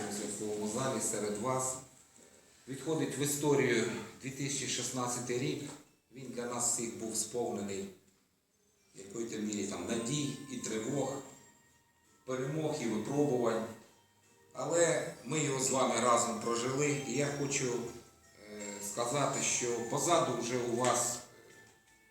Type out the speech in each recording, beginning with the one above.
цьому святковому залі серед вас. Відходить в історію 2016 рік. Він для нас всіх був сповнений якої-то мірі там надій і тривог, перемог і випробувань. Але ми його з вами разом прожили. І я хочу е, сказати, що позаду вже у вас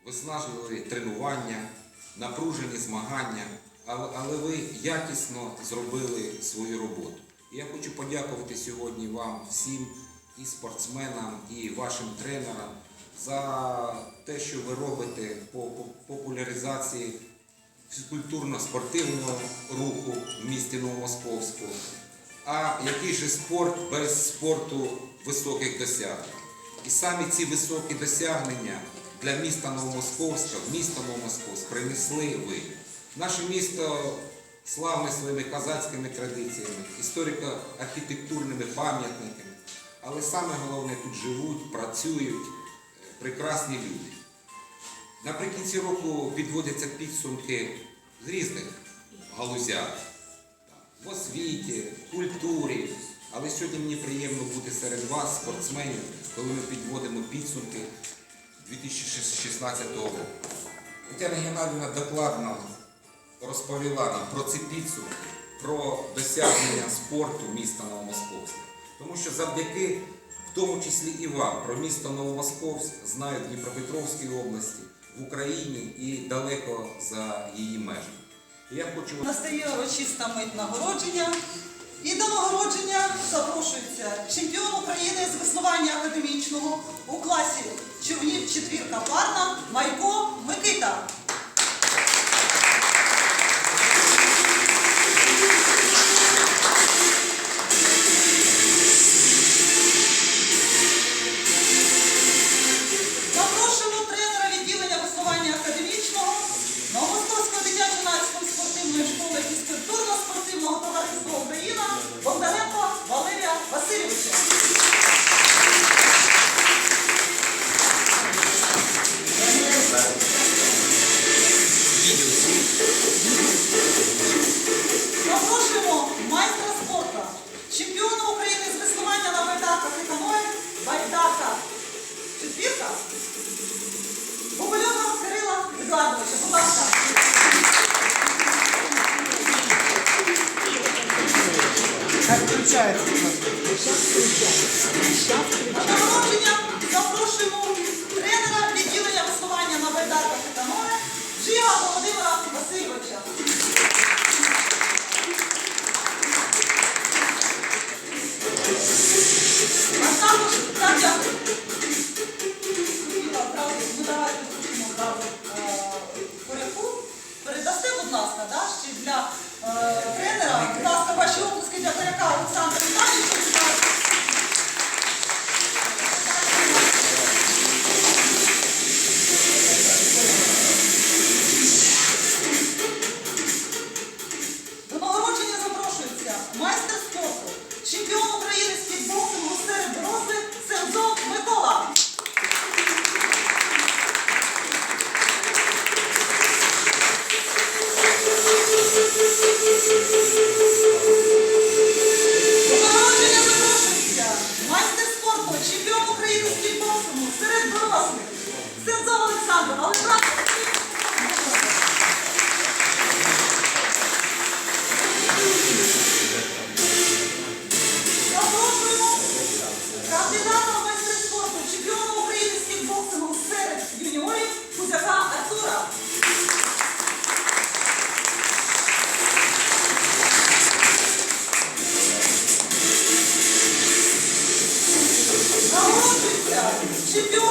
виснажливі тренування, напружені змагання, але ви якісно зробили свою роботу. Я хочу подякувати сьогодні вам всім, і спортсменам, і вашим тренерам за те, що ви робите по по- популяризації фізкультурно-спортивного руху в місті Новомосковську. А який же спорт без спорту високих досягнень? І саме ці високі досягнення для міста Новомосковська, місто Новомосковськ принесли ви. Наше місто славне своїми казацькими традиціями, історико-архітектурними пам'ятниками. Але саме головне тут живуть, працюють е, прекрасні люди. Наприкінці року підводяться підсумки з різних галузях в освіті, в культурі. Але сьогодні мені приємно бути серед вас, спортсменів, коли ми підводимо підсумки 2016 року. Тетяна Геннадівна докладно розповіла нам про ці підсумки, про досягнення спорту міста Новомосковська. Тому що завдяки, в тому числі і вам, про місто Новомосковськ знають Дніпропетровській області, в Україні і далеко за її межами. Я хочу Настає урочиста мить нагородження. І до нагородження запрошується чемпіон України з веслування академічного Как включается? На Чемпіон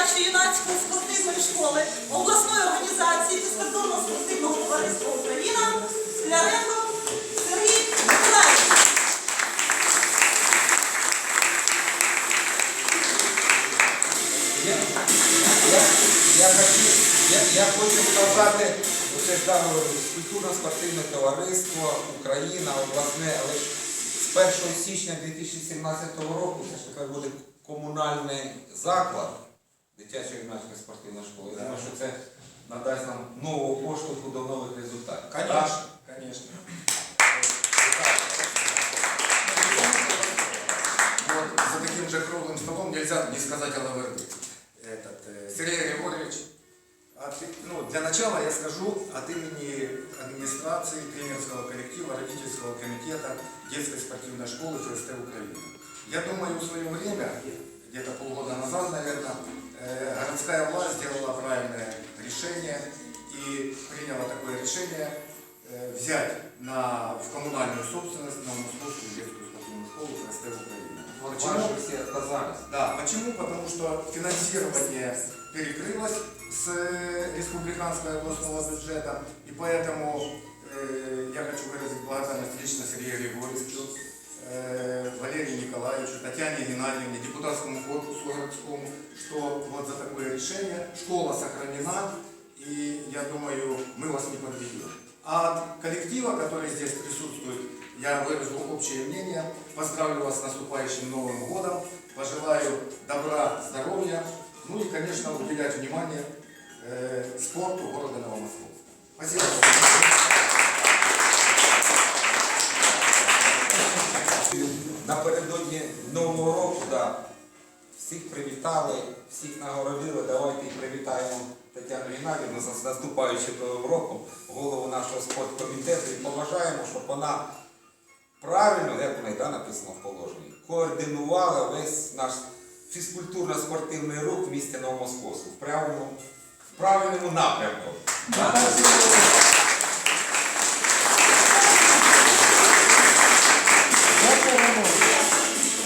Новомосковської дитячої юнацької спортивної школи обласної організації фізкультурно-спортивного товариства Україна Скляренко Сергій Миколаївич. Я, я, я, хочу, сказати, це культурно-спортивне товариство, Україна, обласне, але ж з 1 січня 2017 року це ж тепер буде комунальний заклад дитяча юнацька спортивна школа. Я думаю, що це надасть нам нового поштовху до нових результатів. Конечно, конечно. Вот за таким же круглым столом нельзя не сказать о Лаверде. Этот, э, Сергей Григорьевич, от- ну, для начала я скажу от имени администрации, тренерского коллектива, родительского комитета детской спортивной школы ФСТ Украины. Я думаю, в свое время, где-то полгода назад, наверное, э, городская власть сделала правильное решение и приняла такое решение э, взять на, в коммунальную собственность на Московскую детскую спортивную школу ФСТ Украины. Почему? все отказались. Да, почему? Потому что финансирование перекрылось с э, республиканского областного бюджета, и поэтому э, я хочу выразить благодарность лично Сергею Григорьевичу, Валерию Николаевичу, Татьяне Геннадьевне, депутатскому корпусу городскому, что вот за такое решение школа сохранена, и я думаю, мы вас не подведем. А от коллектива, который здесь присутствует, я выражу общее мнение. Поздравлю вас с наступающим Новым годом. Пожелаю добра, здоровья. Ну и, конечно, уделять внимание э, спорту города Новомосковска. Спасибо. Всіх привітали, всіх нагородили. Давайте і привітаємо Тетяну Геннадівну з наступаючим роком, голову нашого спорткомітету, і побажаємо, щоб вона правильно, як в неї да, написано в положенні, координувала весь наш фізкультурно-спортивний рух в місті Новомосковську в правильному, в правильному напрямку.